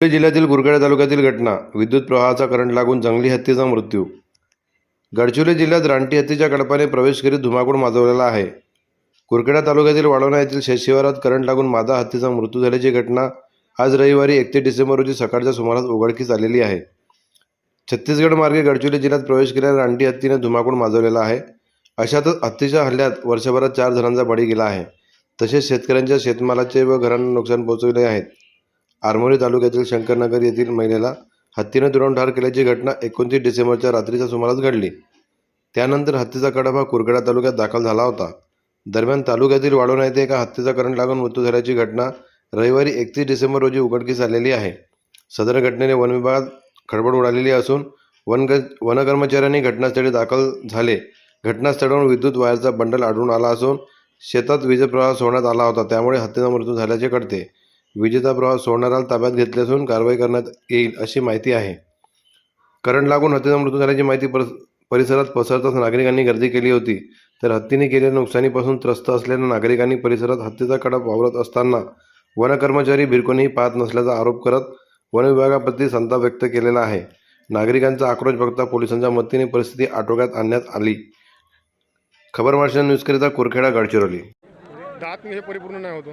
गडचिरोली जिल्ह्यातील कुरखेडा तालुक्यातील घटना. विद्युत प्रवाहाचा करंट लागून जंगली हत्तीचा मृत्यू. गडचिरोली जिल्ह्यात रानटी हत्तीच्या कडपाने प्रवेश करीत धुमाकूळ माजवलेला आहे. कुरखेडा तालुक्यातील वाढवणा येथील शेतशिवारात करंट लागून मादा हत्तीचा मृत्यू झाल्याची घटना आज रविवारी एकतीस डिसेंबर रोजी सकाळच्या सुमारास उघडकीस आलेली आहे. छत्तीसगड मार्गे गडचिरोली जिल्ह्यात प्रवेश केलेल्या रानटी हत्तीने धुमाकूळ माजवलेला आहे. अशातच हत्तीच्या हल्ल्यात वर्षभरात चार जणांचा बळी गेला आहे. तसेच शेतकऱ्यांच्या शेतमालाचे व घरांना नुकसान पोहोचवले आहेत आरमोरी तालुक्यातील शंकरनगर येथील महिलेला हत्तीने तुडवून ठार केल्याची घटना एकोणतीस डिसेंबरच्या रात्रीच्या सुमारास घडली. त्यानंतर हत्तीचा कडप कुरगडा तालुक्यात दाखल झाला होता. दरम्यान तालुक्यातील वाढवणा येथे एका हत्तीचा करंट लागून मृत्यू झाल्याची घटना रविवारी एकतीस डिसेंबर रोजी उघडकीस आलेली आहे. सदर घटनेने वन विभागात खळबळ उडालेली असून वन वनकर्मचाऱ्यांनी घटनास्थळी दाखल झाले. घटनास्थळावरून विद्युत वायरचा बंडल आढळून आला असून शेतात वीजप्रवाह सोडण्यात आला होता त्यामुळे हत्तीचा मृत्यू झाल्याचे कळते. विजेचा प्रवाह सोडणाराला ताब्यात घेतले असून कारवाई करण्यात येईल अशी माहिती आहे. करंट लागून हत्तीचा मृत्यू झाल्याची माहिती परिसरात पसरताच नागरिकांनी गर्दी केली होती. तर हत्तीने केलेल्या नुकसानीपासून त्रस्त असलेल्या नागरिकांनी परिसरात हत्तीचा कडप वावरत असताना वनकर्मचारी भिरकोणी पाहत नसल्याचा आरोप करत वनविभागाप्रती संताप व्यक्त केलेला आहे. नागरिकांचा आक्रोश बघता पोलिसांच्या मदतीने परिस्थिती आटोक्यात आणण्यात आली. खबर मार्शल न्यूजकरिता कुरखेडा गडचिरोली. दात मी हे परिपूर्ण नाही होतो.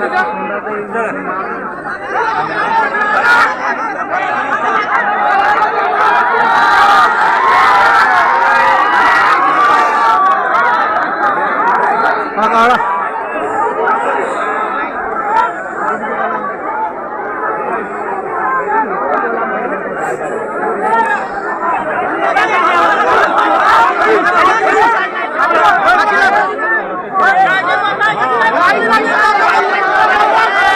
Vâng, Hãy subscribe